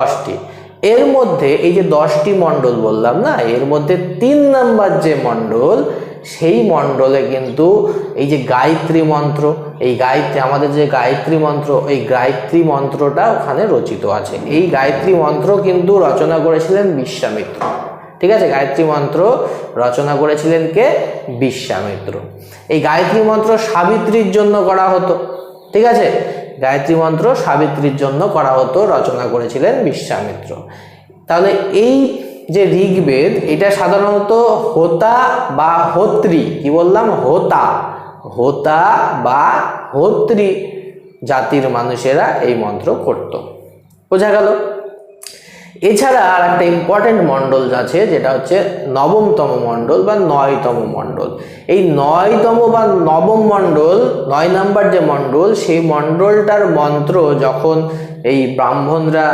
দশটি। এর মধ্যে এই যে দশটি মণ্ডল বললাম না, এর মধ্যে তিন নাম্বার যে মণ্ডল, সেই মণ্ডলে কিন্তু এই যে গায়ত্রী মন্ত্র, এই গায়ত্রী, আমাদের যে গায়ত্রী মন্ত্র এই গায়ত্রী মন্ত্রটা ওখানে রচিত আছে। এই গায়ত্রী মন্ত্র কিন্তু রচনা করেছিলেন বিশ্বামিত্র। ঠিক আছে? গায়ত্রী মন্ত্র রচনা করেছিলেন কে? বিশ্বামিত্র। এই গায়ত্রী মন্ত্র সাবিত্রীর জন্য করা হতো। ঠিক আছে? গায়ত্রী মন্ত্র সাবিত্রীর জন্য করা হতো, রচনা করেছিলেন বিশ্বামিত্র তাহলে এই যে ঋগ্বেদ, এটা সাধারণত হোতা বা হোত্রী, কি বললাম? হোতা। হোতা বা হোত্রী জাতির মানুষেরা এই মন্ত্র করত। বোঝা গেল? এছাড়া আর একটা ইম্পর্টেন্ট মণ্ডল আছে, যেটা হচ্ছে নবমতম মণ্ডল বা নয়তম মণ্ডল। এই নয়তম বা নবম মণ্ডল, নয় নাম্বার যে মণ্ডল, সেই মণ্ডলটার মন্ত্র যখন এই ব্রাহ্মণরা